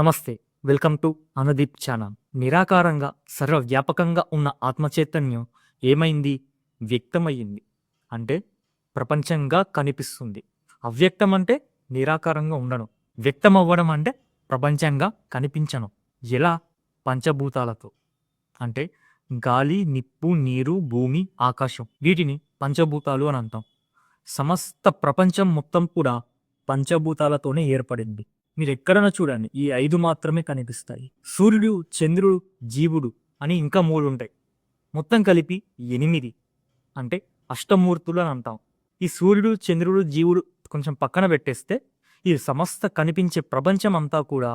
నమస్తే welcome to Anudeep channel. నిరాకారంగా సర్వవ్యాపకంగా ఉన్న ఆత్మచైతన్యం ఏమైంది? వ్యక్తమయ్యింది. అంటే ప్రపంచంగా కనిపిస్తుంది. అవ్యక్తం అంటే నిరాకారంగా ఉండను. వ్యక్తం అవ్వడం అంటే ప్రపంచంగా కనిపించను. ఎలా? పంచభూతాలతో. అంటే గాలి నిప్పు నీరు భూమి ఆకాశం. వీటిని పంచభూతాలు అని అంటాం. సమస్త ప్రపంచం మొత్తం కూడా పంచభూతాలతోనే ఏర్పడింది. మీరు ఎక్కడైనా చూడండి ఈ ఐదు మాత్రమే కనిపిస్తాయి. సూర్యుడు చంద్రుడు జీవుడు అని ఇంకా మూడు ఉంటాయి మొత్తం కలిపి ఎనిమిది. అంటే అష్టమూర్తులు అని అంటాం. ఈ సూర్యుడు చంద్రుడు జీవుడు కొంచెం పక్కన పెట్టేస్తే ఈ సమస్త కనిపించే ప్రపంచం అంతా కూడా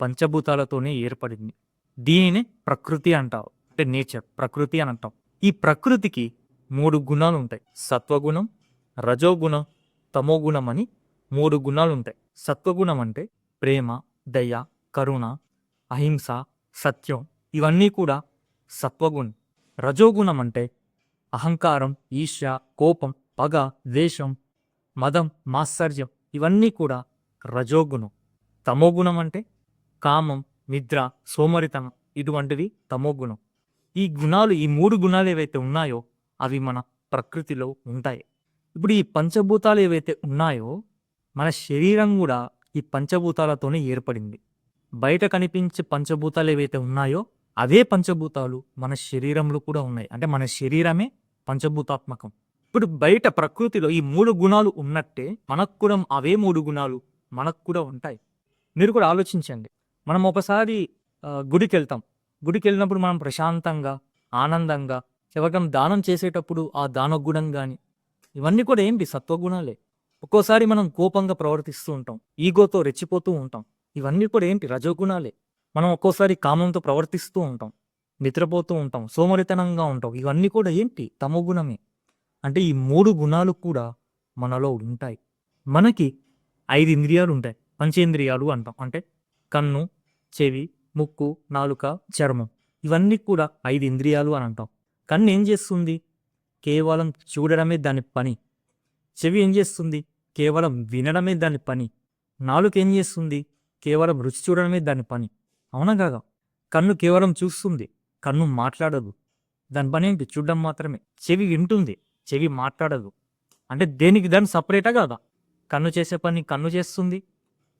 పంచభూతాలతోనే ఏర్పడింది. దీనినే ప్రకృతి అంటావు అంటే నేచర్ ప్రకృతి అని అంటాం. ఈ ప్రకృతికి మూడు గుణాలు ఉంటాయి సత్వగుణం రజోగుణం తమోగుణం అని మూడు గుణాలు ఉంటాయి సత్వగుణం అంటే ప్రేమ దయ కరుణ అహింస సత్యం. ఇవన్నీ కూడా సత్వగుణం. రజోగుణం అంటే అహంకారం ఈర్ష్య కోపం పగ ద్వేషం మదం మాత్సర్యం. ఇవన్నీ కూడా రజోగుణం. తమోగుణం అంటే కామం నిద్ర సోమరితనం. ఇటువంటివి తమోగుణం. ఈ గుణాలు ఈ మూడు గుణాలు ఏవైతే ఉన్నాయో అవి మన ప్రకృతిలో ఉంటాయి. ఇప్పుడు ఈ పంచభూతాలు ఏవైతే ఉన్నాయో మన శరీరం కూడా ఈ పంచభూతాలతోనే ఏర్పడింది. బయట కనిపించే పంచభూతాలు ఏవైతే ఉన్నాయో అవే పంచభూతాలు మన శరీరంలో కూడా ఉన్నాయి. అంటే మన శరీరమే పంచభూతాత్మకం. ఇప్పుడు బయట ప్రకృతిలో ఈ మూడు గుణాలు ఉన్నట్టే మనకు కూడా అవే మూడు గుణాలు మనకు కూడా ఉంటాయి. మీరు కూడా ఆలోచించండి. మనం ఒకసారి గుడికి వెళ్తాం గుడికి వెళ్ళినప్పుడు మనం ప్రశాంతంగా ఆనందంగా ఎవరికైనా దానం చేసేటప్పుడు ఆ దాన గుణం కానీ ఇవన్నీ కూడా ఏంటి? సత్వగుణాలే. ఒక్కోసారి మనం కోపంగా ప్రవర్తిస్తూ ఉంటాం ఈగోతో రెచ్చిపోతూ ఉంటాం. ఇవన్నీ కూడా ఏంటి? రజోగుణాలే. మనం ఒక్కోసారి కామంతో ప్రవర్తిస్తూ ఉంటాం నిద్రపోతూ ఉంటాం సోమరితనంగా ఉంటాం. ఇవన్నీ కూడా ఏంటి? తమో గుణమే. అంటే ఈ మూడు గుణాలు కూడా మనలో ఉంటాయి. మనకి ఐదు ఇంద్రియాలు ఉంటాయి. పంచేంద్రియాలు అంటాం. అంటే కన్ను చెవి ముక్కు నాలుక చర్మం. ఇవన్నీ కూడా ఐదు ఇంద్రియాలు అని అంటాం. కన్ను ఏం చేస్తుంది? కేవలం చూడడమే దాని పని. చెవి ఏం చేస్తుంది? కేవలం వినడమే దాని పని. నాలుక ఏం చేస్తుంది? కేవలం రుచి చూడడమే దాని పని. అవునా కాదా? కన్ను కేవలం చూస్తుంది కన్ను మాట్లాడదు. దాని పని ఏంటి? చూడడం మాత్రమే. చెవి వింటుంది చెవి మాట్లాడదు. అంటే దేనికి? దాన్ని సపరేటా కాదా? కన్ను చేసే పని కన్ను చేస్తుంది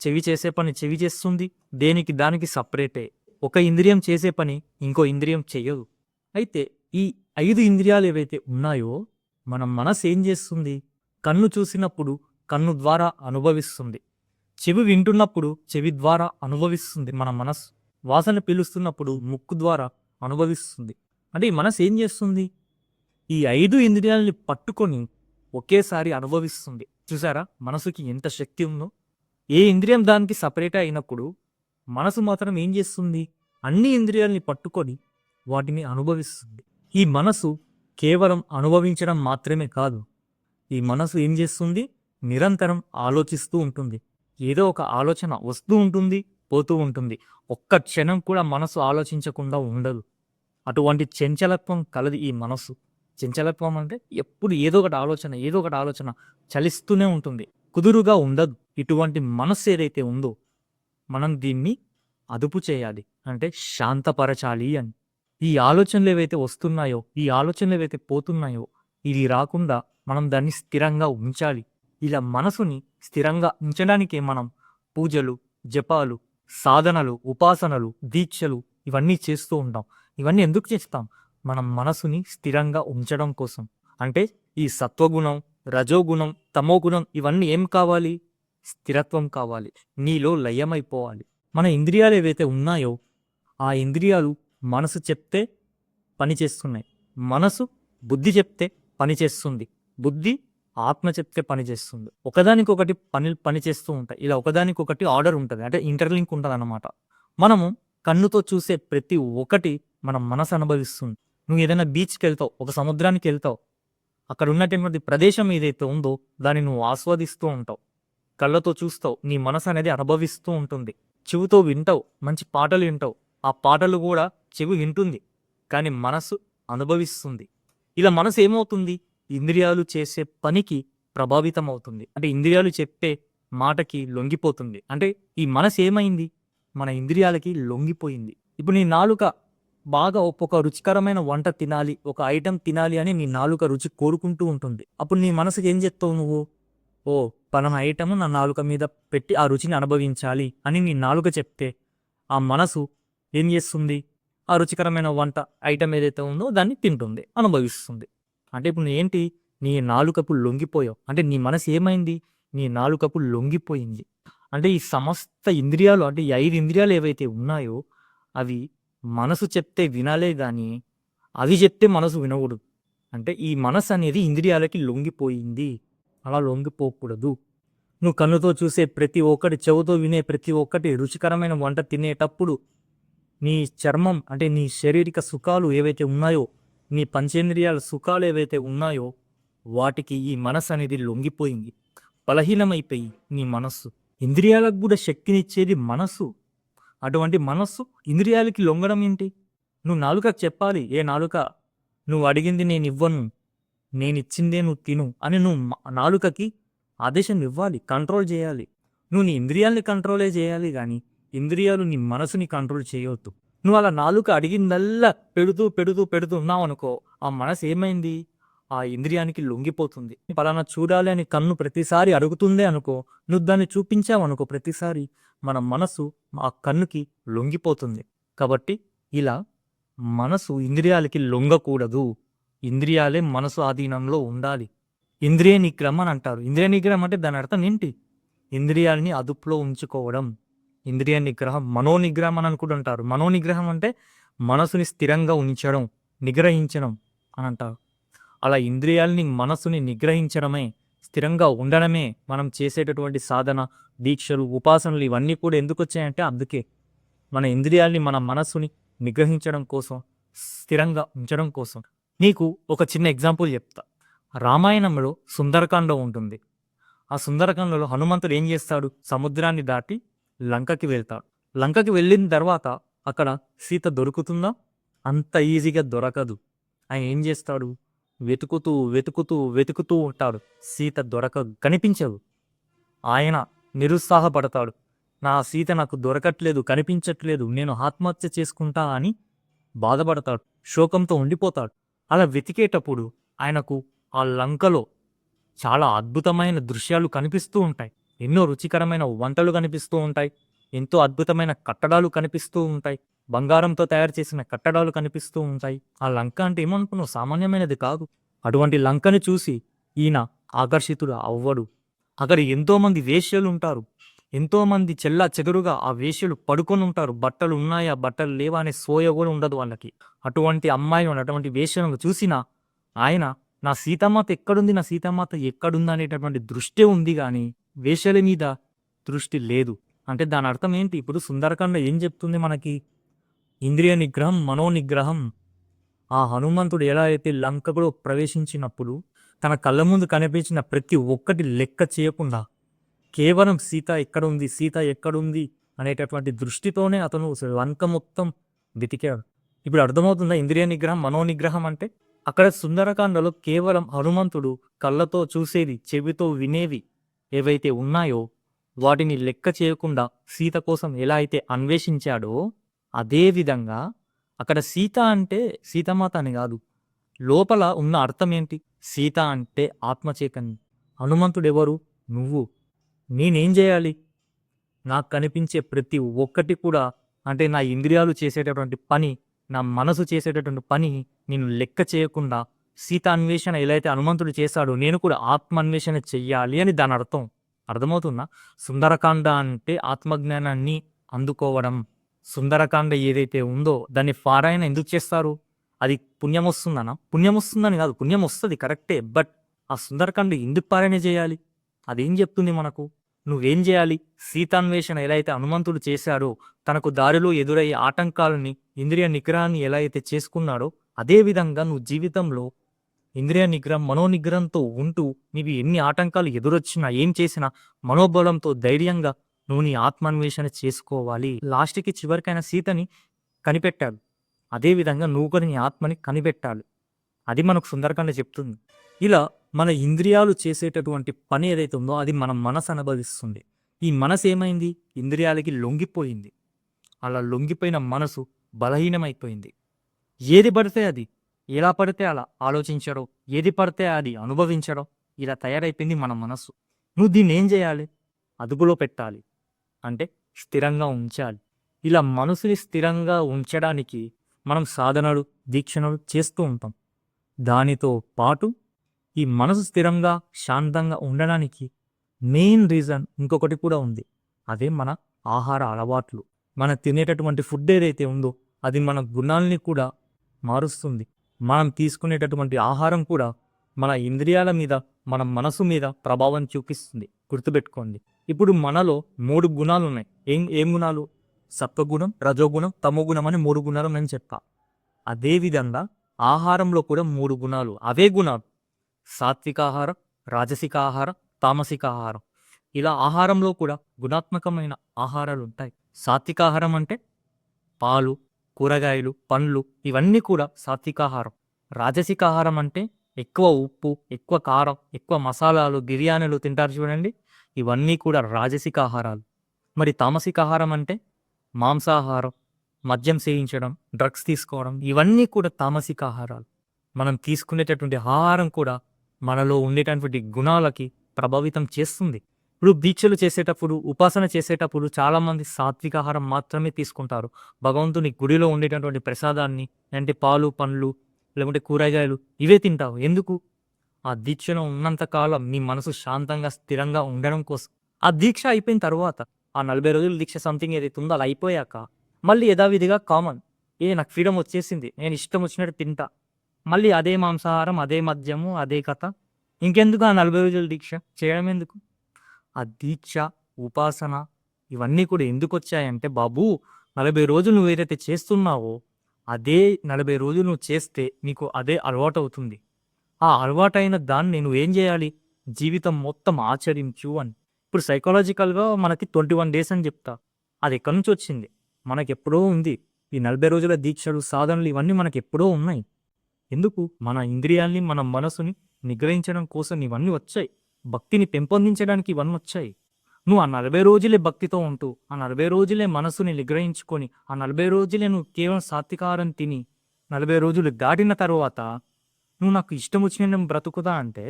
చెవి చేసే పని చెవి చేస్తుంది దేనికి? దానికి సపరేటే. ఒక ఇంద్రియం చేసే పని ఇంకో ఇంద్రియం చెయ్యదు. అయితే ఈ ఐదు ఇంద్రియాలు ఏవైతే ఉన్నాయో మన మనసు ఏం చేస్తుంది? కన్ను చూసినప్పుడు కన్ను ద్వారా అనుభవిస్తుంది. చెవి వింటున్నప్పుడు చెవి ద్వారా అనుభవిస్తుంది మన మనసు వాసన పీలుస్తున్నప్పుడు ముక్కు ద్వారా అనుభవిస్తుంది. అంటే ఈ మనసు ఏం చేస్తుంది? ఈ ఐదు ఇంద్రియాలని పట్టుకొని ఒకేసారి అనుభవిస్తుంది. చూసారా? మనసుకి ఎంత శక్తి ఉందో. ఏ ఇంద్రియం దానికి సపరేట్ అయినప్పుడు మనసు మాత్రం ఏం చేస్తుంది? అన్ని ఇంద్రియాలని పట్టుకొని వాటిని అనుభవిస్తుంది. ఈ మనసు కేవలం అనుభవించడం మాత్రమే కాదు ఈ మనసు ఏం చేస్తుంది? నిరంతరం ఆలోచిస్తూ ఉంటుంది. ఏదో ఒక ఆలోచన వస్తూ ఉంటుంది పోతూ ఉంటుంది. ఒక్క క్షణం కూడా మనసు ఆలోచించకుండా ఉండదు. అటువంటి చెంచలత్వం కలది ఈ మనసు చెంచలత్వం అంటే ఎప్పుడు ఏదో ఒకటి ఆలోచన ఏదో ఒకటి ఆలోచన చలిస్తూనే ఉంటుంది. కుదురుగా ఉండదు. ఇటువంటి మనస్సు ఏదైతే ఉందో మనం దీన్ని అదుపు చేయాలి. అంటే శాంతపరచాలి అని. ఈ ఆలోచనలు ఏవైతే వస్తున్నాయో ఈ ఆలోచనలు ఏవైతే పోతున్నాయో ఇది రాకుండా మనం దాన్ని స్థిరంగా ఉంచాలి. ఇలా మనసుని స్థిరంగా ఉంచడానికే మనం పూజలు జపాలు సాధనలు ఉపాసనలు దీక్షలు ఇవన్నీ చేస్తూ ఉంటాం. ఇవన్నీ ఎందుకు చేస్తాం? మనం మనసుని స్థిరంగా ఉంచడం కోసం. అంటే ఈ సత్వగుణం రజోగుణం తమోగుణం ఇవన్నీ ఏం కావాలి? స్థిరత్వం కావాలి. నీలో లయమైపోవాలి. మన ఇంద్రియాలు ఏవైతే ఉన్నాయో ఆ ఇంద్రియాలు మనసు చెప్తే పనిచేస్తున్నాయి మనసు బుద్ధి చెప్తే పనిచేస్తుంది బుద్ధి ఆత్మ చెప్తే పనిచేస్తుంది ఒకదానికొకటి పని పనిచేస్తూ ఉంటాయి. ఇలా ఒకదానికొకటి ఆర్డర్ ఉంటుంది. అంటే ఇంటర్లింక్ ఉంటుంది అనమాట మనము కన్నుతో చూసే ప్రతి ఒక్కటి మన మనసు అనుభవిస్తుంది. నువ్వు ఏదైనా బీచ్కి వెళ్తావు ఒక సముద్రానికి వెళ్తావు అక్కడ ఉన్నటువంటి ప్రదేశం ఏదైతే ఉందో దాన్ని నువ్వు ఆస్వాదిస్తూ ఉంటావు. కళ్ళతో చూస్తావు నీ మనసు అనేది అనుభవిస్తూ ఉంటుంది. చెవుతో వింటావు మంచి పాటలు వింటావు. ఆ పాటలు కూడా చెవి వింటుంది కానీ మనసు అనుభవిస్తుంది. ఇలా మనసు ఏమవుతుంది? ఇంద్రియాలు చేసే పనికి ప్రభావితం అవుతుంది అంటే ఇంద్రియాలు చెప్పే మాటకి లొంగిపోతుంది. అంటే ఈ మనసు ఏమైంది? మన ఇంద్రియాలకి లొంగిపోయింది. ఇప్పుడు నీ నాలుక బాగా ఒక్కొక్క రుచికరమైన వంట తినాలి ఒక ఐటెం తినాలి అని నీ నాలుక రుచి కోరుకుంటూ ఉంటుంది. అప్పుడు నీ మనసుకి ఏం చెప్తావు నువ్వు? ఓ పలానా ఐటమ్ నా నాలుక మీద పెట్టి ఆ రుచిని అనుభవించాలి అని నీ నాలుక చెప్తే ఆ మనసు ఏం చేస్తుంది? ఆ రుచికరమైన వంట ఐటమ్ ఏదైతే ఉందో దాన్ని తింటుంది అనుభవిస్తుంది. అంటే ఇప్పుడు ఏంటి నీ నాలుకపు లొంగిపోయావు. అంటే నీ మనసు ఏమైంది? నీ నాలుకపు లొంగిపోయింది. అంటే ఈ సమస్త ఇంద్రియాలు అంటే ఈ ఐదు ఇంద్రియాలు ఏవైతే ఉన్నాయో అవి మనసు చెప్తే వినాలే కానీ అవి చెప్తే మనసు వినకూడదు. అంటే ఈ మనసు అనేది ఇంద్రియాలకి లొంగిపోయింది. అలా లొంగిపోకూడదు. నువ్వు కన్నుతో చూసే ప్రతి ఒక్కటి చెవుతో వినే ప్రతి ఒక్కటి రుచికరమైన వంట తినేటప్పుడు నీ చర్మం అంటే నీ శారీరక సుఖాలు ఏవైతే ఉన్నాయో నీ పంచేంద్రియాల సుఖాలు ఏవైతే ఉన్నాయో వాటికి ఈ మనసు అనేది లొంగిపోయింది. బలహీనమైపోయి నీ మనస్సు. ఇంద్రియాలకు కూడా శక్తినిచ్చేది మనస్సు. అటువంటి మనస్సు ఇంద్రియాలకి లొంగడం ఏంటి? నువ్వు నాలుకకు చెప్పాలి. ఏ నాలుక? నువ్వు అడిగింది నేను ఇవ్వను. నేను ఇచ్చిందే నువ్వు తిను అని నువ్వు నాలుకకి ఆదేశం ఇవ్వాలి. కంట్రోల్ చేయాలి. నువ్వు నీ ఇంద్రియాలని కంట్రోలే చేయాలి కానీ ఇంద్రియాలు నీ మనసుని కంట్రోల్ చేయవద్దు నువ్వు అలా నాలుక అడిగిందల్లా పెడుతూ పెడుతూ పెడుతూ ఉన్నావు అనుకో ఆ మనసు ఏమైంది? ఆ ఇంద్రియానికి లొంగిపోతుంది. పలానా చూడాలి అని కన్ను ప్రతిసారి అడుగుతుందే అనుకో నువ్వు దాన్ని చూపించావనుకో ప్రతిసారి మన మనసు ఆ కన్నుకి లొంగిపోతుంది. కాబట్టి ఇలా మనసు ఇంద్రియాలకి లొంగకూడదు. ఇంద్రియాలే మనసు ఆధీనంలో ఉండాలి. ఇంద్రియ నిగ్రహం అని అంటారు. ఇంద్రియ నిగ్రహం అంటే దాని అర్థం ఏంటి? ఇంద్రియాలని అదుపులో ఉంచుకోవడం. ఇంద్రియ నిగ్రహం మనో నిగ్రహం అని కూడా అంటారు. మనో నిగ్రహం అంటే మనసుని స్థిరంగా ఉంచడం నిగ్రహించడం అని అంటారు. అలా ఇంద్రియాలని మనసుని నిగ్రహించడమే స్థిరంగా ఉండడమే మనం చేసేటటువంటి సాధన దీక్షలు ఉపాసనలు ఇవన్నీ కూడా ఎందుకు వచ్చాయంటే అందుకే. మన ఇంద్రియాల్ని మన మనసుని నిగ్రహించడం కోసం స్థిరంగా ఉంచడం కోసం. నీకు ఒక చిన్న ఎగ్జాంపుల్ చెప్తా. రామాయణంలో సుందరకాండ ఉంటుంది. ఆ సుందరకాండలో హనుమంతుడు ఏం చేస్తాడు? సముద్రాన్ని దాటి లంకకి వెళ్తాడు లంకకి వెళ్ళిన తర్వాత అక్కడ సీత దొరుకుతుందా? అంత ఈజీగా దొరకదు. ఆయన ఏం చేస్తాడు? వెతుకుతూ వెతుకుతూ వెతుకుతూ ఉంటాడు. సీత దొరక కనిపించదు. ఆయన నిరుత్సాహపడతాడు. నా సీత నాకు దొరకట్లేదు కనిపించట్లేదు నేను ఆత్మహత్య చేసుకుంటా అని బాధపడతాడు. శోకంతో ఉండిపోతాడు. అలా వెతికేటప్పుడు ఆయనకు ఆ లంకలో చాలా అద్భుతమైన దృశ్యాలు కనిపిస్తూ ఉంటాయి. ఎన్నో రుచికరమైన వంటలు కనిపిస్తూ ఉంటాయి. ఎంతో అద్భుతమైన కట్టడాలు కనిపిస్తూ ఉంటాయి. బంగారంతో తయారు చేసిన కట్టడాలు కనిపిస్తూ ఉంటాయి. ఆ లంక అంటే ఏమనుకున్నావు సామాన్యమైనది కాదు. అటువంటి లంకని చూసి ఈయన ఆకర్షితుడు అవ్వడు. అక్కడ ఎంతోమంది వేష్యలు వేశ్యలు ఉంటారు. ఎంతోమంది చెల్లా చెదురుగా ఆ వేశ్యలు పడుకొని ఉంటారు. బట్టలు ఉన్నాయా? బట్టలు లేవా? అనే సోయ కూడా ఉండదు వాళ్ళకి. అటువంటి అమ్మాయిలను అటువంటి వేశ్యలను చూసినా ఆయన నా సీతామాత ఎక్కడుంది? నా సీతామాత ఎక్కడుంది? అనేటటువంటి దృష్టి ఉంది కానీ వేషల మీద దృష్టి లేదు. అంటే దాని అర్థం ఏంటి? ఇప్పుడు సుందరకాండ ఏం చెప్తుంది మనకి? ఇంద్రియ నిగ్రహం మనో నిగ్రహం ఆ హనుమంతుడు ఎలా అయితే లంకలో ప్రవేశించినప్పుడు తన కళ్ళ ముందు కనిపించిన ప్రతి ఒక్కటి లెక్క చేయకుండా కేవలం సీత ఎక్కడ ఉంది సీత ఎక్కడుంది అనేటటువంటి దృష్టితోనే అతను లంక మొత్తం వెతికాడు. ఇప్పుడు అర్థమవుతుందా ఇంద్రియ నిగ్రహం మనో నిగ్రహం అంటే? అక్కడ సుందరకాండలో కేవలం హనుమంతుడు కళ్ళతో చూసేది చెవితో వినేవి ఏవైతే ఉన్నాయో వాటిని లెక్క చేయకుండా సీత కోసం ఎలా అయితే అన్వేషించాడో అదేవిధంగా అక్కడ సీత అంటే సీతమాత అని కాదు. లోపల ఉన్న అర్థం ఏంటి? సీత అంటే ఆత్మచైతన్యం హనుమంతుడు ఎవరు నువ్వు. నేనేం చేయాలి? నాకు కనిపించే ప్రతి ఒక్కటి కూడా అంటే నా ఇంద్రియాలు చేసేటటువంటి పని నా మనసు చేసేటటువంటి పని నేను లెక్క చేయకుండా సీత అన్వేషణ ఎలా అయితే హనుమంతుడు చేశాడో నేను కూడా ఆత్మ అన్వేషణ చెయ్యాలి అని దాని అర్థం. అర్థమవుతుందా? సుందరకాండ అంటే ఆత్మజ్ఞానాన్ని అందుకోవడం. సుందరకాండ ఏదైతే ఉందో దాన్ని పారాయణ ఎందుకు చేస్తారు? అది పుణ్యం వస్తుందనా? పుణ్యం వస్తుందని కాదు పుణ్యం వస్తుంది కరెక్టే. బట్ ఆ సుందరకాండ ఎందుకు పారాయణ చేయాలి? అదేం చెప్తుంది మనకు? నువ్వేం చేయాలి? సీతాన్వేషణ ఎలా అయితే హనుమంతుడు చేశాడో తనకు దారిలో ఎదురయ్యే ఆటంకాలని ఇంద్రియ నిగ్రహాన్ని ఎలా అయితే చేసుకున్నాడో అదేవిధంగా నువ్వు జీవితంలో ఇంద్రియ నిగ్రహం మనోనిగ్రహంతో ఉంటూ నీవి ఎన్ని ఆటంకాలు ఎదురొచ్చినా ఏం చేసినా మనోబలంతో ధైర్యంగా నువ్వు నీ ఆత్మాన్వేషణ చేసుకోవాలి. లాస్ట్కి చివరికైనా సీతని కనిపెట్టాడు. అదేవిధంగా నువ్వు కూడా నీ ఆత్మని కనిపెట్టాలి. అది మనకు సుందరకాండ చెప్తుంది. ఇలా మన ఇంద్రియాలు చేసేటటువంటి పని ఏదైతే ఉందో అది మన మనసు అనుభవిస్తుంది. ఈ మనసు ఏమైంది? ఇంద్రియాలకి లొంగిపోయింది. అలా లొంగిపోయిన మనసు బలహీనమైపోయింది. ఏది పడితే అది ఎలా పడితే అలా ఆలోచించడం ఏది పడితే అది అనుభవించడం ఇలా తయారైపోయింది మన మనసు నువ్వు దీన్ని ఏం చేయాలి? అదుపులో పెట్టాలి. అంటే స్థిరంగా ఉంచాలి. ఇలా మనసుని స్థిరంగా ఉంచడానికి మనం సాధనలు దీక్షణలు చేస్తూ ఉంటాం. దానితో పాటు ఈ మనసు స్థిరంగా శాంతంగా ఉండడానికి మెయిన్ రీజన్ ఇంకొకటి కూడా ఉంది. అదే మన ఆహార అలవాట్లు. మనం తినేటటువంటి ఫుడ్ ఏదైతే ఉందో అది మన గుణాలని కూడా మారుస్తుంది. మనం తీసుకునేటటువంటి ఆహారం కూడా మన ఇంద్రియాల మీద మన మనసు మీద ప్రభావం చూపిస్తుంది. గుర్తుపెట్టుకోండి. ఇప్పుడు మనలో మూడు గుణాలు ఉన్నాయి ఏం ఏం గుణాలు? సత్వగుణం రజోగుణం తమోగుణం అని మూడు గుణాలు నేను చెప్పా అదేవిధంగా ఆహారంలో కూడా మూడు గుణాలు. అవే గుణాలు. సాత్విక ఆహారం రాజసిక ఆహారం తామసిక ఆహారం. ఇలా ఆహారంలో కూడా గుణాత్మకమైన ఆహారాలు ఉంటాయి. సాత్విక ఆహారం అంటే పాలు కూరగాయలు పండ్లు ఇవన్నీ కూడా సాత్విక ఆహారం అంటే ఎక్కువ ఉప్పు ఎక్కువ కారం ఎక్కువ మసాలాలు బిర్యానీలు తింటారు చూడండి. ఇవన్నీ కూడా రాజసికాహారాలు. మరి తామసికాహారం అంటే మాంసాహారం మద్యం సేవించడం డ్రగ్స్ తీసుకోవడం ఇవన్నీ కూడా తామసిక ఆహారాలు మనం తీసుకునేటటువంటి ఆహారం కూడా మనలో ఉండేటటువంటి గుణాలకి ప్రభావితం చేస్తుంది. ఇప్పుడు దీక్షలు చేసేటప్పుడు ఉపాసన చేసేటప్పుడు చాలామంది సాత్విక ఆహారం మాత్రమే తీసుకుంటారు. భగవంతుని గుడిలో ఉండేటటువంటి ప్రసాదాన్ని అంటే పాలు పండ్లు లేకుంటే కూరగాయలు ఇవే తింటావు ఎందుకు? ఆ దీక్షలో ఉన్నంతకాలం మీ నీ మనసు శాంతంగా స్థిరంగా ఉండడం కోసం. ఆ దీక్ష అయిపోయిన తర్వాత ఆ నలభై రోజుల దీక్ష సంథింగ్ ఏదైతే ఉందో అలా అయిపోయాక మళ్ళీ యథావిధిగా కామన్ ఏ నాకు ఫ్రీడమ్ వచ్చేసింది. నేను ఇష్టం వచ్చినట్టు తింటా. మళ్ళీ అదే మాంసాహారం అదే మద్యము అదే కథ. ఇంకెందుకు ఆ నలభై రోజుల దీక్ష? చేయడం ఎందుకు? ఆ దీక్ష ఉపాసన ఇవన్నీ కూడా ఎందుకు వచ్చాయంటే బాబు నలభై రోజులు నువ్వు ఏదైతే చేస్తున్నావో అదే నలభై రోజులు నువ్వు చేస్తే నీకు అదే అలవాటు అవుతుంది ఆ అలవాటైన దాన్ని నువ్వు ఏం చేయాలి? జీవితం మొత్తం ఆచరించు అని. ఇప్పుడు సైకలాజికల్గా మనకి ట్వంటీ వన్ డేస్ అని చెప్తా. అది ఎక్కడి నుంచి వచ్చింది? మనకి ఎప్పుడో ఉంది. ఈ నలభై రోజుల దీక్షలు సాధనలు ఇవన్నీ మనకి ఎప్పుడో ఉన్నాయి. ఎందుకు? మన ఇంద్రియాల్ని మన మనసుని నిగ్రహించడం కోసం ఇవన్నీ వచ్చాయి. భక్తిని పెంపొందించడానికి ఇవన్నీ వచ్చాయి నువ్వు ఆ నలభై రోజులే భక్తితో ఉంటూ ఆ నలభై రోజులే మనసుని నిగ్రహించుకొని ఆ నలభై రోజులే నువ్వు కేవలం సాత్వికారం తిని నలభై రోజులు దాటిన తర్వాత నువ్వు నాకు ఇష్టం వచ్చిన నేను బ్రతుకుదా అంటే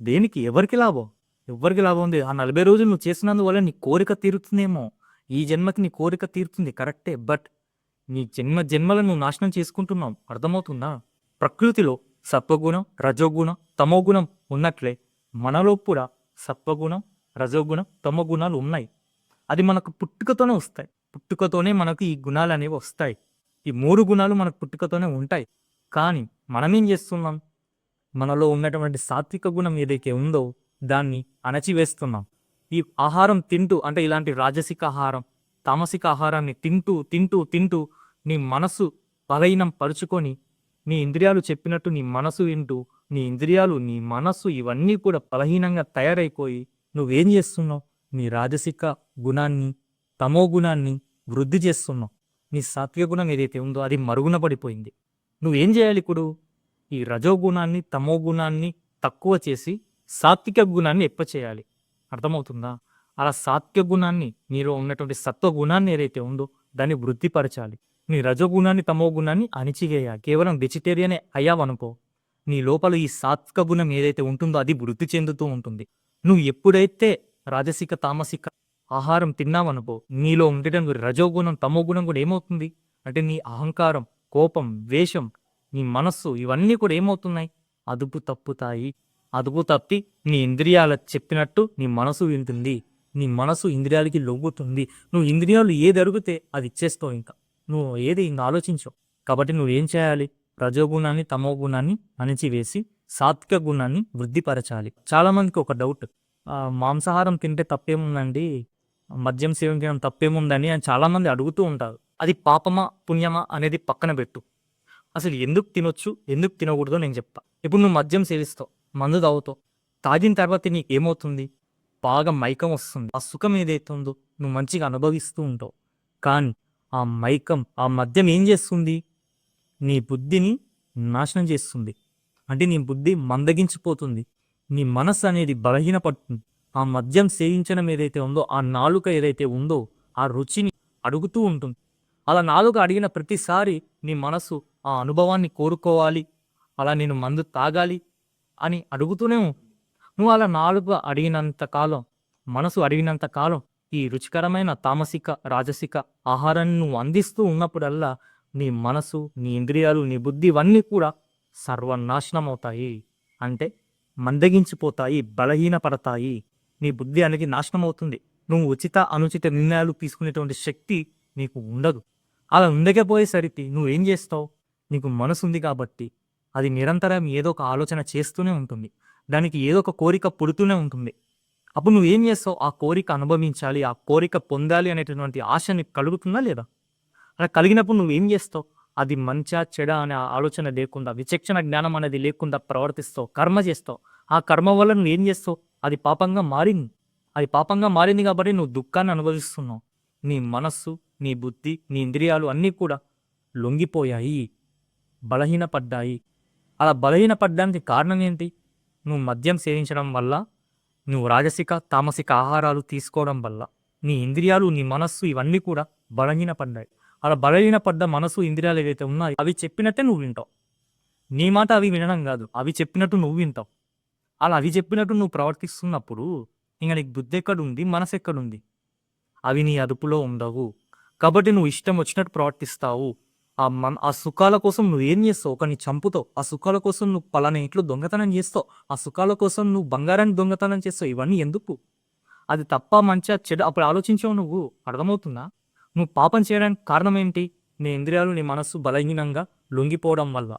దేనికి ఎవరికి లాభం? ఎవరికి లాభం ఉంది? ఆ నలభై రోజులు నువ్వు చేసినందువల్ల నీ కోరిక తీరుతుందేమో? ఈ జన్మకి నీ కోరిక తీరుతుంది కరెక్టే బట్ నీ జన్మ జన్మలను నువ్వు నాశనం చేసుకుంటున్నావు. అర్థమవుతుందా? ప్రకృతిలో సత్వగుణం రజోగుణం తమోగుణం ఉన్నట్లే మనలో కూడా సత్వగుణం రజోగుణం తమోగుణాలు ఉన్నాయి. అది మనకు పుట్టుకతోనే వస్తాయి. పుట్టుకతోనే మనకు ఈ గుణాలు అనేవి వస్తాయి. ఈ మూడు గుణాలు మనకు పుట్టుకతోనే ఉంటాయి. కానీ మనమేం చేస్తున్నాం? మనలో ఉన్నటువంటి సాత్విక గుణం ఏదైతే ఉందో దాన్ని అణచివేస్తున్నాం. ఈ ఆహారం తింటూ అంటే ఇలాంటి రాజసిక ఆహారం తామసిక ఆహారాన్ని తింటూ తింటూ తింటూ నీ మనసు బలహీనం పరుచుకొని నీ ఇంద్రియాలు చెప్పినట్టు నీ మనసు వింటూ నీ ఇంద్రియాలు నీ మనస్సు ఇవన్నీ కూడా బలహీనంగా తయారైపోయి నువ్వేం చేస్తున్నావు? నీ రాజసిక గుణాన్ని తమో గుణాన్ని వృద్ధి చేస్తున్నావు. నీ సాత్విక గుణం ఏదైతే ఉందో అది మరుగున పడిపోయింది నువ్వేం చేయాలి ఇప్పుడు? ఈ రజోగుణాన్ని తమో గుణాన్ని తక్కువ చేసి సాత్విక గుణాన్ని ఎప్ప చేయాలి. అర్థమవుతుందా? అలా సాత్విక గుణాన్ని నీలో ఉన్నటువంటి సత్వ గుణాన్ని ఏదైతే ఉందో దాన్ని వృద్ధిపరచాలి. నీ రజోగుణాన్ని తమో గుణాన్ని అణిచివేయాలి కేవలం వెజిటేరియనే అయ్యావనుకో. నీ లోపల ఈ సాత్విక గుణం ఏదైతే ఉంటుందో అది వృద్ధి చెందుతూ ఉంటుంది. నువ్వు ఎప్పుడైతే రాజసిక తామసిక ఆహారం తిన్నావనుకో నీలో ఉండటం రజోగుణం తమో గుణం కూడా ఏమవుతుంది? అంటే నీ అహంకారం కోపం వేషం నీ మనస్సు ఇవన్నీ కూడా ఏమవుతున్నాయి? అదుపు తప్పుతాయి. అదుపు తప్పి నీ ఇంద్రియాల చెప్పినట్టు నీ మనసు వింటుంది. నీ మనసు ఇంద్రియాలకి లొంగుతుంది. నువ్వు ఇంద్రియాలు ఏది అడిగితే అది ఇచ్చేస్తావు ఇంకా. నువ్వు ఏది ఇంకా ఆలోచించవు. కాబట్టి నువ్వేం చేయాలి? రజోగుణాన్ని తమో గుణాన్ని అణిచివేసి సాత్విక గుణాన్ని వృద్ధిపరచాలి. చాలామందికి ఒక డౌట్. మాంసాహారం తింటే తప్పేముందండి? మద్యం సేవించడం తప్పేముందని అని చాలామంది అడుగుతూ ఉంటారు. అది పాపమా పుణ్యమా అనేది పక్కన పెట్టు. అసలు ఎందుకు తినొచ్చు ఎందుకు తినకూడదో నేను చెప్తా. ఇప్పుడు నువ్వు మద్యం సేవిస్తావు మందు తాగుతావు తాగిన తర్వాత నీకు ఏమవుతుంది? బాగా మైకం వస్తుంది. ఆ సుఖం ఏదైతే ఉందో నువ్వు మంచిగా అనుభవిస్తూ ఉంటావు. కానీ ఆ మైకం ఆ మద్యం ఏం చేస్తుంది? నీ బుద్ధిని నాశనం చేస్తుంది. అంటే నీ బుద్ధి మందగించిపోతుంది. నీ మనస్సు అనేది బలహీనపడుతుంది. ఆ మద్యం సేవించడం ఏదైతే ఉందో ఆ నాలుక ఏదైతే ఉందో ఆ రుచిని అడుగుతూ ఉంటుంది. అలా నాలుక అడిగిన ప్రతిసారి నీ మనసు ఆ అనుభవాన్ని కోరుకోవాలి. అలా నేను మందు తాగాలి అని అడుగుతూనే నువ్వు అలా నాలుగు అడిగినంత కాలం మనసు అడిగినంత కాలం ఈ రుచికరమైన తామసిక రాజసిక ఆహారాన్ని నువ్వు అందిస్తూ ఉన్నప్పుడల్లా నీ మనసు నీ ఇంద్రియాలు నీ బుద్ధి ఇవన్నీ కూడా సర్వనాశనం అవుతాయి అంటే మందగించిపోతాయి బలహీనపడతాయి. నీ బుద్ధి అనేది నాశనం అవుతుంది నువ్వు ఉచిత అనుచిత నిర్ణయాలు తీసుకునేటువంటి శక్తి నీకు ఉండదు. అలా ఉండకపోయేసరికి నువ్వేం చేస్తావు? నీకు మనసు ఉంది కాబట్టి అది నిరంతరం ఏదో ఒక ఆలోచన చేస్తూనే ఉంటుంది. దానికి ఏదో ఒక కోరిక పుడుతూనే ఉంటుంది. అప్పుడు నువ్వేం చేస్తావు? ఆ కోరిక అనుభవించాలి ఆ కోరిక పొందాలి అనేటటువంటి ఆశ నీకు కలుగుతుందా లేదా? అలా కలిగినప్పుడు నువ్వేం చేస్తావు? అది మంచా చెడ అనే ఆలోచన లేకుండా విచక్షణ జ్ఞానం అనేది లేకుండా ప్రవర్తిస్తావు కర్మ చేస్తావు. ఆ కర్మ వల్ల నువ్వు ఏం చేస్తావు? అది పాపంగా మారింది. అది పాపంగా మారింది కాబట్టి నువ్వు దుఃఖాన్ని అనుభవిస్తున్నావు. నీ మనస్సు నీ బుద్ధి నీ ఇంద్రియాలు అన్నీ కూడా లొంగిపోయాయి బలహీనపడ్డాయి. అలా బలహీనపడ్డానికి కారణం ఏంటి? నువ్వు మద్యం సేవించడం వల్ల నువ్వు రాజసిక తామసిక ఆహారాలు తీసుకోవడం వల్ల నీ ఇంద్రియాలు నీ మనస్సు ఇవన్నీ కూడా బలహీనపడ్డాయి. అలా బలహీనపడ్డ మనసు ఇంద్రియాలు ఏవైతే ఉన్నాయో అవి చెప్పినట్టే నువ్వు వింటావు. నీ మాట అవి వినడం కాదు అవి చెప్పినట్టు నువ్వు వింటావు. అలా అవి చెప్పినట్టు నువ్వు ప్రవర్తిస్తున్నప్పుడు ఇంకా నీకు బుద్ధి ఎక్కడుంది మనసు ఎక్కడుంది? అవి నీ అదుపులో ఉండవు. కాబట్టి నువ్వు ఇష్టం వచ్చినట్టు ప్రవర్తిస్తావు. ఆ మన ఆ సుఖాల కోసం నువ్వు ఏం చేస్తావు? ఒకరిని చంపుతావు. ఆ సుఖాల కోసం నువ్వు పలానా ఇంట్లో దొంగతనం చేస్తావు. ఆ సుఖాల కోసం నువ్వు బంగారాన్ని దొంగతనం చేస్తావు. ఇవన్నీ ఎందుకు? అది తప్ప మంచిగా చెడు? అప్పుడు ఆలోచించావు నువ్వు? అర్థమవుతుందా? నువ్వు పాపం చేయడానికి కారణం ఏంటి నీ ఇంద్రియాలు నీ మనస్సు బలహీనంగా లొంగిపోవడం వల్ల.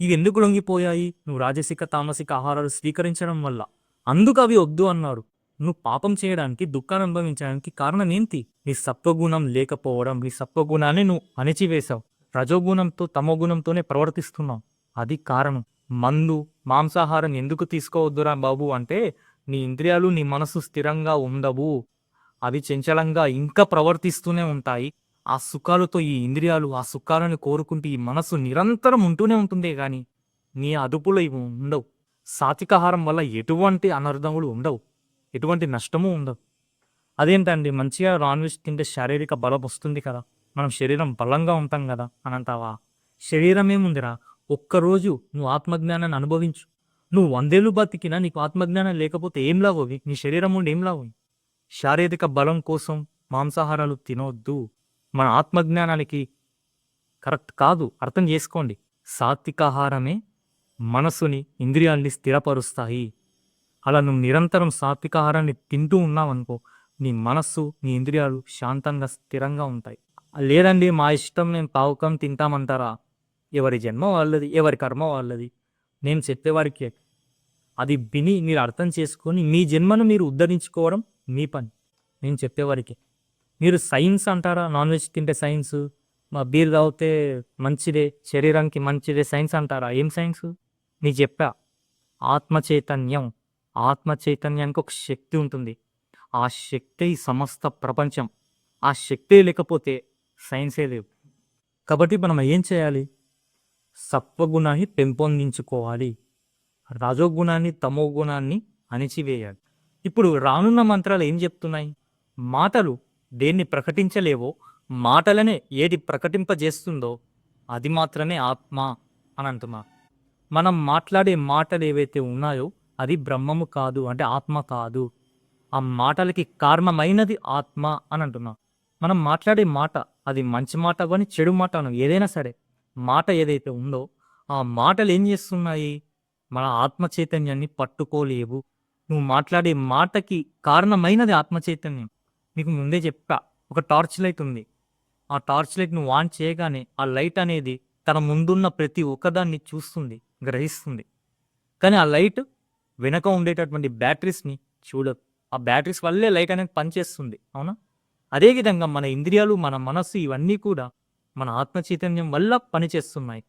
ఇవి ఎందుకు లొంగిపోయాయి? నువ్వు రాజసిక తామసిక ఆహారాలు స్వీకరించడం వల్ల. అందుకు అవి వద్దు అన్నారు. నువ్వు పాపం చేయడానికి దుఃఖాన్ని అనుభవించడానికి కారణం ఏంటి నీ సత్వగుణం లేకపోవడం నీ సత్వగుణాన్ని నువ్వు అణిచివేశావు. రజోగుణంతో తమోగుణంతోనే ప్రవర్తిస్తున్నావు. అది కారణం. మందు మాంసాహారం ఎందుకు తీసుకోవద్దురా బాబు? అంటే నీ ఇంద్రియాలు నీ మనసు స్థిరంగా ఉండవు. అవి చంచలంగా ఇంకా ప్రవర్తిస్తూనే ఉంటాయి. ఆ సుఖాలతో ఈ ఇంద్రియాలు ఆ సుఖాలను కోరుకుంటూ ఈ మనసు నిరంతరం ఉంటూనే ఉంటుందే గాని నీ అదుపులో ఇవి ఉండవు. సాత్వికాహారం వల్ల ఎటువంటి అనర్థములు ఉండవు. ఎటువంటి నష్టము ఉండవు. అదేంటండి? మంచిగా నాన్ వెజ్ తింటే శారీరక బలం వస్తుంది కదా. మనం శరీరం బలంగా ఉంటాం కదా అని అంటావా శరీరం ఏముందిరా? ఒక్కరోజు నువ్వు ఆత్మజ్ఞానాన్ని అనుభవించు. నువ్వు వందేళ్ళు బతికినా నీకు ఆత్మజ్ఞానం లేకపోతే ఏం లాగోవి నీ శరీరం ఉండి ఏం లాగోవి శారీరక బలం కోసం మాంసాహారాలు తినొద్దు. మన ఆత్మజ్ఞానానికి కరెక్ట్ కాదు. అర్థం చేసుకోండి. సాత్వికాహారమే మనసుని ఇంద్రియాల్ని స్థిరపరుస్తాయి. అలా నువ్వు నిరంతరం సాత్వికాహారాన్ని తింటూ ఉన్నావనుకో నీ మనస్సు నీ ఇంద్రియాలు శాంతంగా స్థిరంగా ఉంటాయి. లేదండి మా ఇష్టం నేను పావుకం తింటామంటారా? ఎవరి జన్మ వాళ్ళది ఎవరి కర్మ వాళ్ళది? నేను చెప్పేవారికి అది విని మీరు అర్థం చేసుకొని మీ జన్మను మీరు ఉద్ధరించుకోవడం మీ పని. నేను చెప్పేవారికి మీరు సైన్స్ అంటారా? నాన్ వెజ్ తింటే సైన్స్? మా బీర్ తాగితే మంచిదే శరీరానికి మంచిదే సైన్స్ అంటారా? ఏం సైన్స్? నీ చెప్పా. ఆత్మ చైతన్యం ఆత్మ చైతన్యానికి ఒక శక్తి ఉంటుంది. ఆ శక్తి సమస్త ప్రపంచం. ఆ శక్తి లేకపోతే సైన్సే లేవు. కాబట్టి మనం ఏం చేయాలి? సత్వగుణాన్ని పెంపొందించుకోవాలి. రజోగుణాన్ని తమో గుణాన్ని అణిచివేయాలి. ఇప్పుడు రానున్న మంత్రాలు ఏం చెప్తున్నాయి? మాటలు దేన్ని ప్రకటించలేవో మాటలనే ఏది ప్రకటింపజేస్తుందో అది మాత్రమే ఆత్మ అని అంటున్నారు మనం మాట్లాడే మాటలు ఏవైతే ఉన్నాయో అది బ్రహ్మము కాదు అంటే ఆత్మ కాదు. ఆ మాటలకి కారణమైనది ఆత్మ అని అంటున్నాం మనం మాట్లాడే మాట అది మంచి మాట కానీ చెడు మాట అను ఏదైనా సరే మాట ఏదైతే ఉందో ఆ మాటలు ఏం చేస్తున్నాయి? మన ఆత్మ చైతన్యాన్ని పట్టుకోలేవు. నువ్వు మాట్లాడే మాటకి కారణమైనది ఆత్మచైతన్యం. మీకు నీకు ముందే చెప్పా ఒక టార్చ్ లైట్ ఉంది. ఆ టార్చ్ లైట్ నువ్వు ఆన్ చేయగానే ఆ లైట్ అనేది తన ముందున్న ప్రతి ఒక్కదాన్ని చూస్తుంది గ్రహిస్తుంది. కానీ ఆ లైట్ వెనక ఉండేటటువంటి బ్యాటరీస్ని చూడదు. ఆ బ్యాటరీస్ వల్లే లైట్ అనేది పనిచేస్తుంది అవునా? అదేవిధంగా మన ఇంద్రియాలు మన మనస్సు ఇవన్నీ కూడా మన ఆత్మ చైతన్యం వల్ల పనిచేస్తున్నాయి.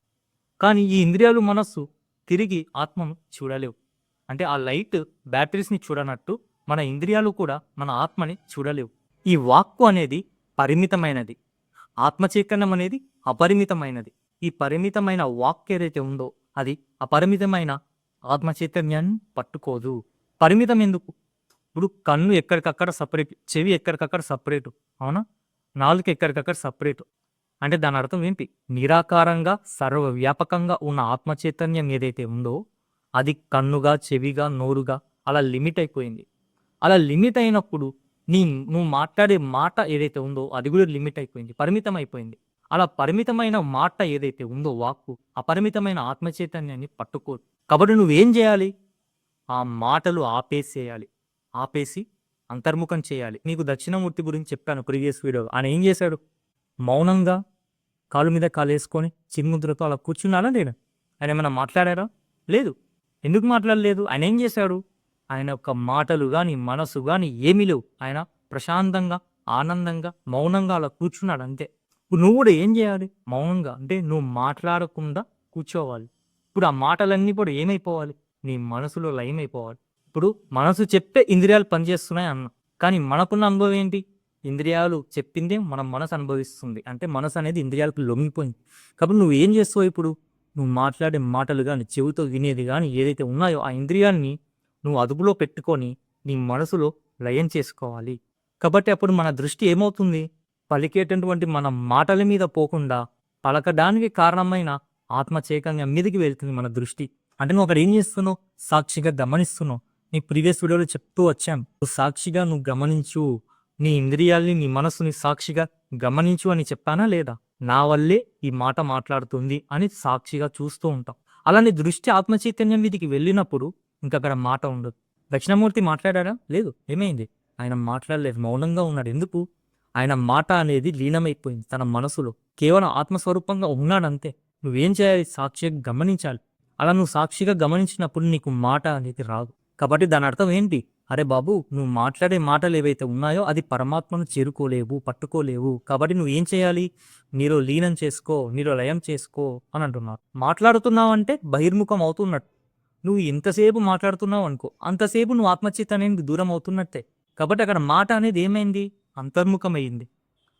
కానీ ఈ ఇంద్రియాలు మనస్సు తిరిగి ఆత్మను చూడలేవు. అంటే ఆ లైట్ బ్యాటరీస్ని చూడనట్టు మన ఇంద్రియాలు కూడా మన ఆత్మని చూడలేవు. ఈ వాక్కు అనేది పరిమితమైనది. ఆత్మ చైతన్యం అనేది అపరిమితమైనది. ఈ పరిమితమైన వాక్ ఏదైతే ఉందో అది అపరిమితమైన ఆత్మ చైతన్యాన్ని పట్టుకోదు. పరిమితం ఎందుకు? ఇప్పుడు కన్ను ఎక్కడికక్కడ సపరేట్ చెవి ఎక్కడికక్కడ సపరేటు అవునా? నాలుగు ఎక్కడికక్కడ సపరేటు. అంటే దాని అర్థం ఏంటి? నిరాకారంగా సర్వవ్యాపకంగా ఉన్న ఆత్మ చైతన్యం ఏదైతే ఉందో అది కన్నుగా చెవిగా నోరుగా అలా లిమిట్ అయిపోయింది. అలా లిమిట్ అయినప్పుడు నీ నువ్వు మాట్లాడే మాట ఏదైతే ఉందో అది కూడా లిమిట్ అయిపోయింది పరిమితం అయిపోయింది. అలా పరిమితమైన మాట ఏదైతే ఉందో వాక్కు అపరిమితమైన ఆత్మచైతన్యాన్ని పట్టుకో. కాబట్టి నువ్వేం చేయాలి? ఆ మాటలు ఆపేసేయాలి. ఆపేసి అంతర్ముఖం చేయాలి. నీకు దక్షిణమూర్తి గురించి చెప్పాను ప్రీవియస్ వీడియో. ఆయన ఏం చేశాడు? మౌనంగా కాలు మీద కాలు వేసుకొని చిన్ముద్రతో అలా కూర్చున్నాడా నేను ఆయన ఏమైనా మాట్లాడారా? లేదు. ఎందుకు మాట్లాడలేదు? ఆయన ఏం చేశాడు? ఆయన యొక్క మాటలు కానీ మనసు కానీ ఏమీ లేవు. ఆయన ప్రశాంతంగా ఆనందంగా మౌనంగా అలా కూర్చున్నాడు అంతే. ఇప్పుడు నువ్వు కూడా ఏం చేయాలి? మౌనంగా. అంటే నువ్వు మాట్లాడకుండా కూర్చోవాలి. ఇప్పుడు ఆ మాటలన్నీ కూడా ఏమైపోవాలి? నీ మనసులో లయం అయిపోవాలి ఇప్పుడు మనసు చెప్తే ఇంద్రియాలు పనిచేస్తున్నాయి అన్న. కానీ మనకున్న అనుభవం ఏంటి? ఇంద్రియాలు చెప్పిందే మన మనసు అనుభవిస్తుంది. అంటే మనసు అనేది ఇంద్రియాలకు లొంగిపోయింది. కాబట్టి నువ్వు ఏం చేస్తావు ఇప్పుడు? నువ్వు మాట్లాడే మాటలు కానీ చెవితో వినేది కానీ ఏదైతే ఉన్నాయో ఆ ఇంద్రియాన్ని నువ్వు అదుపులో పెట్టుకొని నీ మనసులో లయం చేసుకోవాలి. కాబట్టి అప్పుడు మన దృష్టి ఏమవుతుంది? పలికేటటువంటి మన మాటల మీద పోకుండా పలకడానికి కారణమైన ఆత్మ చైతన్యం మీదకి వెళ్తుంది మన దృష్టి. అంటే నువ్వు అక్కడ ఏం చేస్తున్నావు? సాక్షిగా గమనిస్తున్నావు. నీ ప్రీవియస్ వీడియోలో చెప్తూ వచ్చాం. నువ్వు సాక్షిగా నువ్వు గమనించు. నీ ఇంద్రియాల్ని నీ మనసుని సాక్షిగా గమనించు అని చెప్పానా లేదా? నా వల్లే ఈ మాట మాట్లాడుతుంది అని సాక్షిగా చూస్తూ ఉంటాం. అలా నీ దృష్టి ఆత్మచైతన్యం వీధికి వెళ్ళినప్పుడు ఇంకా అక్కడ మాట ఉండదు. దక్షిణమూర్తి మాట్లాడారా లేదు ఏమైంది? ఆయన మాట్లాడలేదు మౌనంగా ఉన్నాడు. ఎందుకు? ఆయన మాట అనేది లీనమైపోయింది తన మనసులో. కేవలం ఆత్మస్వరూపంగా ఉన్నాడంతే. నువ్వేం చేయాలి? సాక్షిగా గమనించాలి. అలా నువ్వు సాక్షిగా గమనించినప్పుడు నీకు మాట అనేది రాదు. కాబట్టి దాని అర్థం ఏంటి? అరే బాబు నువ్వు మాట్లాడే మాటలు ఏవైతే ఉన్నాయో అది పరమాత్మను చేరుకోలేవు పట్టుకోలేవు. కాబట్టి నువ్వు ఏం చేయాలి? నీలో లీనం చేసుకో నీలో లయం చేసుకో అని అంటున్నారు. మాట్లాడుతున్నావు అంటే బహిర్ముఖం అవుతున్నట్టు. నువ్వు ఎంతసేపు మాట్లాడుతున్నావు అనుకో. అంతసేపు నువ్వు ఆత్మచిత్తానికి దూరం అవుతున్నట్టే. కాబట్టి అక్కడ మాట అనేది ఏమైంది? అంతర్ముఖమైంది.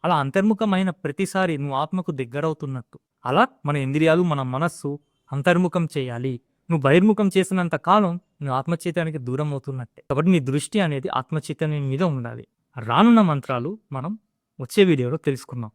అలా అంతర్ముఖమైన ప్రతిసారి నువ్వు ఆత్మకు దగ్గరవుతున్నట్టు. అలా మన ఇంద్రియాలు మన మనస్సు అంతర్ముఖం చేయాలి. నువ్వు బహిర్ముఖం చేసినంత కాలం నువ్వు ఆత్మచైతన్యానికి దూరం అవుతున్నట్టే. కాబట్టి నీ దృష్టి అనేది ఆత్మచైతన్యం మీద ఉండాలి. రానున్న మంత్రాలు మనం వచ్చే వీడియోలో తెలుసుకుందాం.